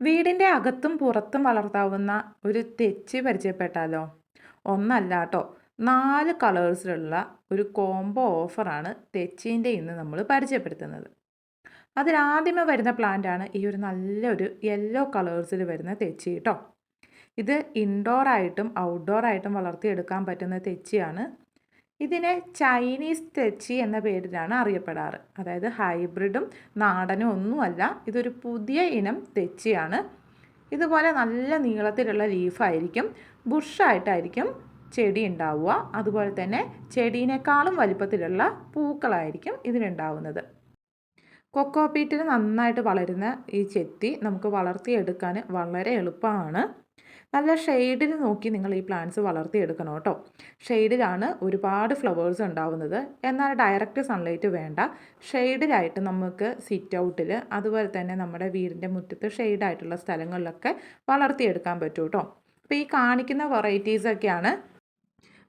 വീടിന്റെ അകത്തും പുറത്തും വളർത്താവുന്ന ഒരു തെച്ചി പരിചയപ്പെട്ടാലോ? ഒന്നല്ല കേട്ടോ നാല് കളേഴ്സിലുള്ള ഒരു കോംബോ ഓഫറാണ് തെച്ചീന്റെ ഇന്ന് നമ്മൾ പരിചയപ്പെടുത്തുന്നത്. അതിലാദ്യമേ വരുന്ന പ്ലാന്റാണ് ഈ ഒരു നല്ലൊരു യെല്ലോ കളേഴ്സിൽ വരുന്ന തെച്ചി കേട്ടോ ഇത് ഇൻഡോർ ആയിട്ടും ഔട്ട്ഡോർ ആയിട്ടും വളർത്തിയെടുക്കാൻ പറ്റുന്ന തെച്ചിയാണ്. ഇതിനെ ചൈനീസ് തെച്ചി എന്ന പേരിലാണ് അറിയപ്പെടാറ്. അതായത് ഹൈബ്രിഡും നാടനും ഒന്നുമല്ല ഇതൊരു പുതിയ ഇനം തെച്ചിയാണ്. ഇതുപോലെ നല്ല നീളത്തിലുള്ള ലീഫായിരിക്കും ബുഷായിട്ടായിരിക്കും ചെടി ഉണ്ടാവുക. അതുപോലെ തന്നെ ചെടീനേക്കാളും വലിപ്പത്തിലുള്ള പൂക്കളായിരിക്കും ഇതിനുണ്ടാവുന്നത്. കൊക്കോപീറ്റിൽ നന്നായിട്ട് വളരുന്ന ഈ ചെത്തി നമുക്ക് വളർത്തിയെടുക്കാൻ വളരെ എളുപ്പമാണ്. നല്ല ഷെയ്ഡിൽ നോക്കി നിങ്ങൾ ഈ പ്ലാന്റ്സ് വളർത്തിയെടുക്കണം കേട്ടോ. ഷെയ്ഡിലാണ് ഒരുപാട് ഫ്ലവേഴ്സ് ഉണ്ടാവുന്നത്. എന്നാൽ ഡയറക്റ്റ് സൺലൈറ്റ് വേണ്ട. ഷെയ്ഡിലായിട്ട് നമുക്ക് സിറ്റ് ഔട്ടിൽ അതുപോലെ തന്നെ നമ്മുടെ വീടിന്റെ മുറ്റത്ത് ഷെയ്ഡായിട്ടുള്ള സ്ഥലങ്ങളിലൊക്കെ വളർത്തിയെടുക്കാൻ പറ്റും കേട്ടോ. അപ്പോൾ ഈ കാണിക്കുന്ന വെറൈറ്റീസൊക്കെയാണ്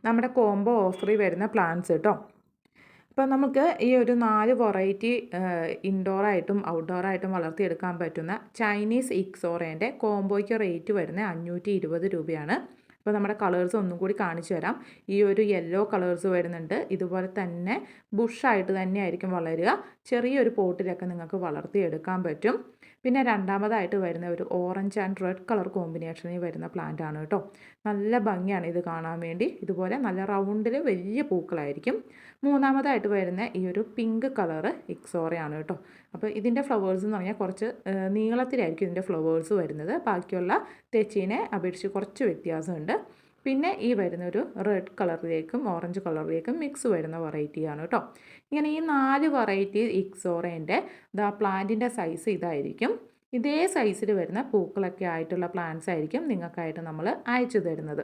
നമ്മുടെ കോംബോ ഓഫറിൽ വരുന്ന പ്ലാന്റ്സ് കേട്ടോ. അപ്പോൾ നമുക്ക് ഈ ഒരു നാല് വെറൈറ്റി ഇൻഡോറായിട്ടും ഔട്ട്ഡോറായിട്ടും വളർത്തിയെടുക്കാൻ പറ്റുന്ന ചൈനീസ് ഇക്സോറേന്റെ കോംബോയ്ക്ക് റേറ്റ് വരുന്നത് അഞ്ഞൂറ്റി ഇരുപത് രൂപയാണ്. അപ്പോൾ നമ്മുടെ കളേഴ്സ് ഒന്നും കൂടി കാണിച്ചു തരാം. ഈ ഒരു യെല്ലോ കളേഴ്സ് വരുന്നുണ്ട്. ഇതുപോലെ തന്നെ ബുഷായിട്ട് തന്നെ ആയിരിക്കും വളരുക. ചെറിയൊരു പോട്ടിലൊക്കെ നിങ്ങൾക്ക് വളർത്തിയെടുക്കാൻ പറ്റും. പിന്നെ രണ്ടാമതായിട്ട് വരുന്ന ഒരു ഓറഞ്ച് ആൻഡ് റെഡ് കളർ കോമ്പിനേഷനിൽ വരുന്ന പ്ലാന്റ് ആണ് കേട്ടോ. നല്ല ഭംഗിയാണ് ഇത് കാണാൻ വേണ്ടി. ഇതുപോലെ നല്ല റൗണ്ടിൽ വലിയ പൂക്കളായിരിക്കും. മൂന്നാമതായിട്ട് വരുന്ന ഈ ഒരു പിങ്ക് കളറ് ഇക്സോറയാണ് കേട്ടോ. അപ്പോൾ ഇതിന്റെ ഫ്ലവേഴ്സ് എന്ന് പറഞ്ഞാൽ കുറച്ച് നീളത്തിലായിരിക്കും ഇതിന്റെ ഫ്ലവേഴ്സ് വരുന്നത്. ബാക്കിയുള്ള തെച്ചീനെ അപേക്ഷിച്ച് കുറച്ച് വ്യത്യാസമുണ്ട്. പിന്നെ ഈ വരുന്ന ഒരു റെഡ് കളറിലേക്കും ഓറഞ്ച് കളറിലേക്കും മിക്സ് വരുന്ന വെറൈറ്റിയാണ് കേട്ടോ ഇങ്ങനെ ഈ നാല് വെറൈറ്റി ഇക്സോറേന്റെ ദാ പ്ലാന്റിന്റെ സൈസ് ഇതായിരിക്കും. ഇതേ സൈസിൽ വരുന്ന പൂക്കളൊക്കെ ആയിട്ടുള്ള പ്ലാന്റ്സ് ആയിരിക്കും നിങ്ങൾക്കായിട്ട് നമ്മൾ അയച്ചു തരുന്നത്.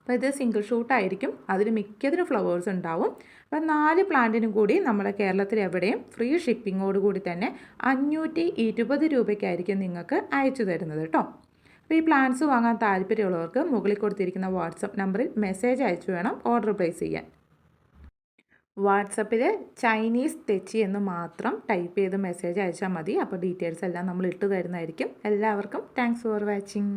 അപ്പോൾ ഇത് സിംഗിൾ ഷൂട്ടായിരിക്കും അതിൽ മിക്കതിനും ഫ്ലവേഴ്സ് ഉണ്ടാവും. അപ്പോൾ നാല് പ്ലാന്റിനും കൂടി നമ്മുടെ കേരളത്തിൽ എവിടെയും ഫ്രീ ഷിപ്പിങ്ങോട് കൂടി തന്നെ അഞ്ഞൂറ്റി ഇരുപത് രൂപയ്ക്കായിരിക്കും നിങ്ങൾക്ക് അയച്ചു തരുന്നത് കേട്ടോ അപ്പോൾ ഈ പ്ലാൻസ് വാങ്ങാൻ താല്പര്യമുള്ളവർക്ക് മുകളിൽ കൊടുത്തിരിക്കുന്ന വാട്സപ്പ് നമ്പറിൽ മെസ്സേജ് അയച്ചു വേണം ഓർഡർ പ്ലേസ് ചെയ്യാൻ. വാട്സപ്പിൽ ചൈനീസ് തെച്ചി എന്ന് മാത്രം ടൈപ്പ് ചെയ്ത് മെസ്സേജ് അയച്ചാൽ മതി. അപ്പോൾ ഡീറ്റെയിൽസ് എല്ലാം നമ്മൾ ഇട്ട് തരുന്നതായിരിക്കും. എല്ലാവർക്കും താങ്ക്സ് ഫോർ വാച്ചിങ്